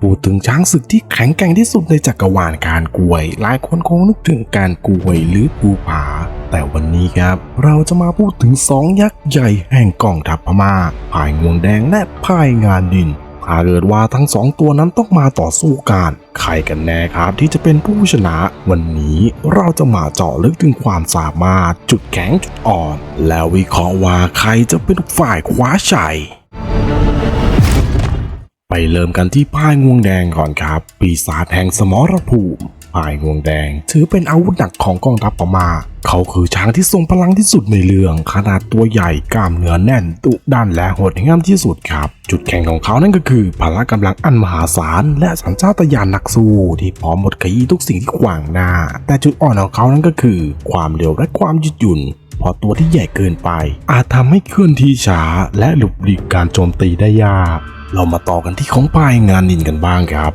พูดถึงช้างศึกที่แข็งแกร่งที่สุดในจักรวาลการกวย หลายคนคงนึกถึงการกวยหรือภูผา แต่วันนี้ครับ เราจะมาพูดถึงสองยักษ์ใหญ่แห่งกองทัพพม่าพายงวงแดงและพายงานดินถ้าเกิดว่าทั้งสองตัวนั้นต้องมาต่อสู้กันใครกันแน่ครับที่จะเป็นผู้ชนะ วันนี้เราจะมาเจาะลึกถึงความสามารถจุดแข็งจุดอ่อน แล้ววิเคราะห์ว่าใครจะเป็นฝ่ายคว้าชัย ไปเริ่มกันที่พายงวงแดงก่อนครับ ปีศาจแห่งสมรภูมิพายงวงแดง ถือเป็นอาวุธหนักของกองทัพพม่าเขาคือช้างที่ทรงพลังที่สุดในเรื่อง ขนาดตัวใหญ่กล้ามเนื้อแน่นดุดันและโหดเหี้ยมที่สุดครับ จุดแข็งของเขานั่นก็คือพละกำลังอันมหาศาลและสัญชาตญาณนักสู้ ที่พร้อมหมดขยี้ทุกสิ่งที่ขวางหน้า แต่จุดอ่อนของเขานั่นก็คือ ความเร็วและความยืดหยุ่นเพราะตัวที่ใหญ่เกินไป อาจทำให้เคลื่อนที่ช้าและหลบหลีกการโจมตีได้ยาก เรามาต่อกันที่ของปลายงานนินกันบ้างครับ